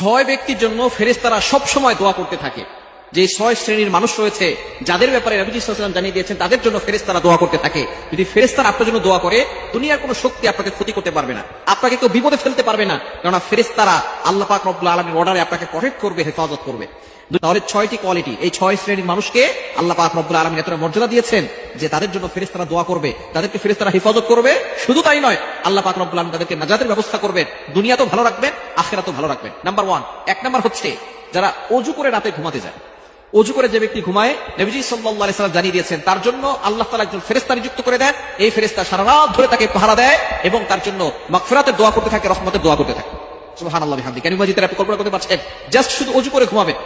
ছয় ব্যক্তির জন্য ফেরেস্তারা সব সময় দোয়া করতে থাকে। যে ছয় শ্রেণির মানুষ রয়েছে, যাদের ব্যাপারে রবিজিসাম জানিয়ে দিয়েছেন, তাদের জন্য ফেরেস্তারা দোয়া করতে থাকে। যদি ফেরেস্তারা আপনার জন্য দোয়া করে, দুনিয়ার কোনো শক্তি আপনাকে ক্ষতি করতে পারবে না। আপনাকে কেউ বিপদে ফেলতে পারবে না। কেননা ফেরেস্তারা আল্লাহ পাক রব্লা আলমীর অর্ডারে আপনাকে প্রটেক্ট করবে, হেফাজত করবে। তাহলে ছয়টি কোয়ালিটি এই ছয় শ্রেণির মানুষকে আল্লাহ পাক রব্বুল আলমী এতটা মর্যাদা দিয়েছেন যে তাদের জন্য ফেরেস্তারা দোয়া করবে, তাদেরকে ফেরেস্তারা হেফাজত করবে। শুধু তাই নয়, আল্লাহ পাক রব্বুল আলমী তাদেরকে নাজাতের ব্যবস্থা করবেন দুনিয়া তো ভালো রাখবেন আখেরা তো ভালো রাখবেন। নাম্বার ওয়ান এক নাম্বার হচ্ছে যারা অজু করে রাতে ঘুমাতে যায়। অজু করে যে ব্যক্তি ঘুমায়, নবীজি আলাইহি সাল্লাম জানিয়ে দিয়েছেন, তার জন্য আল্লাহ তাআলা একজন ফেরেশতা নিযুক্ত করে দেন। এই ফেরেশতা সারা রাত ধরে তাকে পাহারা দেয় এবং তার জন্য মাগফিরাতের দোয়া করতে থাকে, রহমতের দোয়া করতে থাকে। সুবহানাল্লাহ বিহামদি কেন মাজিদের আপনি কল্পনা করতে পারছেন? জাস্ট শুধু অজু করে ঘুমাবেন।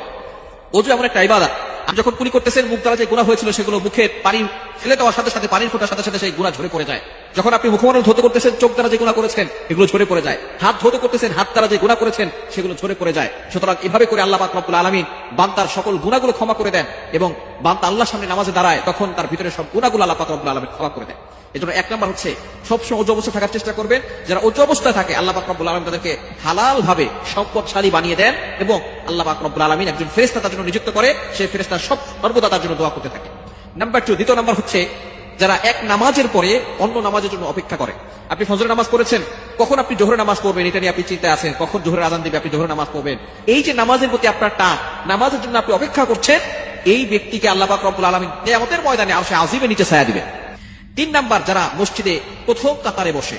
অজু এমন একটা ইবাদা আপনি যখন কুলি করতেছেন, মুখ দ্বারা যে গুণা হয়েছিল সেগুলো মুখে পানি ফেলে দেওয়ার সাথে সাথে, পানির ফোটার সাথে সাথে সেই গুণা ঝরে পড়ে যায়। যখন আপনি মুখমণ্ডল ধুতে করতেছেন, চোখ দ্বারা যে গুণা করেছেন, এগুলো ঝরে পড়ে যায়। হাত ধুতে করতেছেন, হাত দ্বারা যে গুণা করেছেন, সেগুলো ঝরে পড়ে যায়। সুতরাং এভাবে করে আল্লাহ পাক রব্বুল আলামিন বান্দার সকল গুণাগুলো ক্ষমা করে দেন এবং বান্দা আল্লাহ সামনে নামাজে দাঁড়ায়, তখন তার ভিতরে সব গুণাগুলো আল্লাহ পাক রব্বুল আলামিন ক্ষমা করে দেন। এজন্য এক নম্বর হচ্ছে, সবসময় উচ্চ অবস্থায় থাকার চেষ্টা করবেন। যারা উচ্চ অবস্থায় থাকে, আল্লাহ পাক রব্বুল আলম তাদেরকে হালাল ভাবে সম্পদশালী বানিয়ে দেন এবং আল্লাহ পাক আলমিন একজন ফেরেস্তা তার জন্য নিযুক্ত করে, সেই ফেরেস্তা সব সর্বদা তার জন্য দোয়া করতে থাকে। নাম্বার টু দ্বিতীয় নাম্বার হচ্ছে যারা এক নামাজের পরে অন্য নামাজের জন্য অপেক্ষা করে। আপনি ফজরের নামাজ পড়েছেন, কখন আপনি জোহরের নামাজ পড়বেন এটা নিয়ে আপনি চিন্তায় আছেন, কখন জোহরের আজান দিবে আপনি জোহরের নামাজ পড়বেন। এই যে নামাজের প্রতি আপনার টান, নামাজের জন্য আপনি অপেক্ষা করছেন, এই ব্যক্তিকে আল্লাহ রব্বুল আলমিন আমাদের ময়দানে আসে আজিবে নিচে ছায়া দিবেন। তিন নাম্বার, যারা মসজিদে প্রথম কাতারে বসে,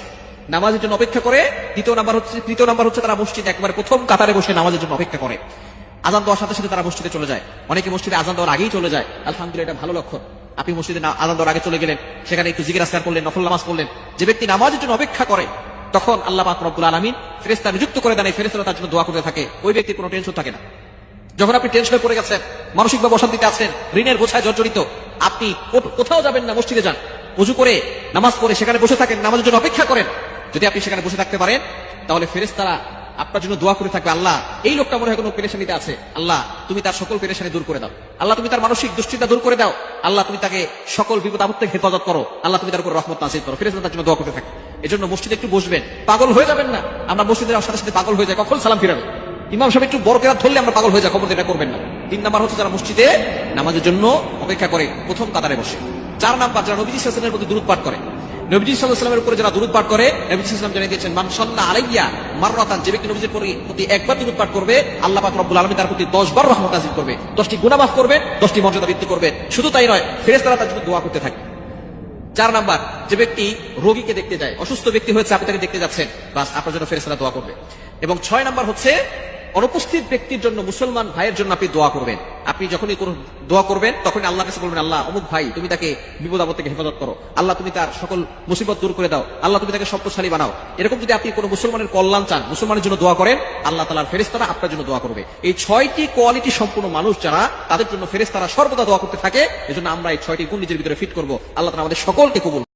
নামাজের জন্য অপেক্ষা করে, দ্বিতীয় নাম্বার হচ্ছে, তৃতীয় নাম্বার হচ্ছে তারা মসজিদে একবার প্রথম কাতারে বসে নামাজের জন্য অপেক্ষা করে। আজান দেওয়ার সাথে সাথে তারা মসজিদে চলে যায়। অনেকে মসজিদে আজান দেওয়ার আগেই চলে যায়। আলহামদুলিল্লাহ, এটা ভালো লক্ষণ। আপনি মসজিদে না- আজান দেওয়ার আগে চলে গেলেন, সেখানে একটু জিজ্ঞাসা আসকার করলেন, নফল নামাজ পড়লেন। যে ব্যক্তি নামাজের জন্য অপেক্ষা করে, তখন আল্লাহ পাক রব্বুল আলমিন ফেরেস্তা নিযুক্ত করে দেন, এই ফেরেস্তারা তার জন্য দোয়া করতে থাকে। ওই ব্যক্তির কোনো টেনশন থাকে না। যখন আপনি টেনশনে পড়ে গেছেন, মানসিকভাবে অশান্তিতে আছেন, ঋণের বোঝায় জর্জরিত, আপনি কোথাও যাবেন না, মসজিদে যান। উজু করে নামাজ পড়ে সেখানে বসে থাকেন, নামাজের জন্য অপেক্ষা করেন। যদি আপনি সেখানে বসে থাকতে পারেন, তাহলে ফেরেস্তারা আপনার জন্য দোয়া করে থাকবে, আল্লাহ, এই লোকটা মনে হয় কোনো পেরেশানিতে আছে। আল্লাহ, তুমি তার সকল পেরেশানি দূর করে দাও। আল্লাহ, তুমি তার মানসিক দুশ্চিন্তা দূর করে দাও। আল্লাহ, তুমি তাকে সকল বিপদ আপদ হেফাজত করো। আল্লাহ, তুমি তার উপর রহমত নাসিল করো। ফেরেস্তা তার জন্য দোয়া করতে থাকে। এজন্য মসজিদে একটু বসবেন। পাগল হয়ে যাবেন না। আমরা মসজিদের সাথে সাথে পাগল হয়ে যায় কখন সালাম ফিরাবে? ইমাম সাহেব একটু বড় কেরাত ধরলে আমরা পাগল হয়ে যাই। খবর এটা করবেন না। তিন নাম্বার হচ্ছে যারা মসজিদে নামাজের জন্য অপেক্ষা করে, প্রথম কাতারে বসে। চার নাম্বার যারা নবীজি সাল্লামের প্রতি দূরত পাঠ করে। নবীজি সাল্লামের উপরে যারা দূরত পাঠ করে, নবীজি সাল্লাম জানিয়ে দিয়েছেন, মান সন্না আলাইয়া মাররাতান যে ব্যক্তি নবীজির প্রতি একবার দূরত পাঠ করবে, আল্লাহ পাক রব্বুল আলামিন তার প্রতি 10 বার রহমত নাযিল করবে 10টি গুনাহ মাফ করবে 10টি মর্যাদা বৃদ্ধি করবে। শুধু তাই নয়, ফেরেশতারা তার জন্য দোয়া করতে থাকে। চার নাম্বার, যে ব্যক্তি রোগীকে দেখতে যায়, অসুস্থ ব্যক্তি হয়েছে, আপনি তাকে দেখতে যাচ্ছেন, বাস আপনার জন্য ফেরেস্তারা দোয়া করবে। এবং ছয় নাম্বার হচ্ছে অনুপস্থিত ব্যক্তির জন্য, মুসলমান ভাইয়ের জন্য আপনি দোয়া করবেন। আপনি যখনই কোনো দোয়া করবেন তখন আল্লাহ কাছে বলবেন, আল্লাহ, অমুক ভাই, তুমি তাকে বিপদ আপদ থেকে হেফাজত করো। আল্লাহ, তুমি তার সকল মুসিবত দূর করে দাও। আল্লাহ, তুমি তাকে সম্পদশালী বানাও। এরকম যদি আপনি কোনো মুসলমানের কল্যাণ চান, মুসলমানের জন্য দোয়া করেন, আল্লাহ তালার ফেরেস্তারা আপনার জন্য দোয়া করবে। এই ছয়টি কোয়ালিটি সম্পূর্ণ মানুষ যারা, তাদের জন্য ফেরেস্তারা সর্বদা দোয়া করতে থাকে। এজন্য আমরা এই ছয়টি গুণ নিজের ভিতরে ফিট করব। আল্লাহ তালা আমাদের সকলকে কবুল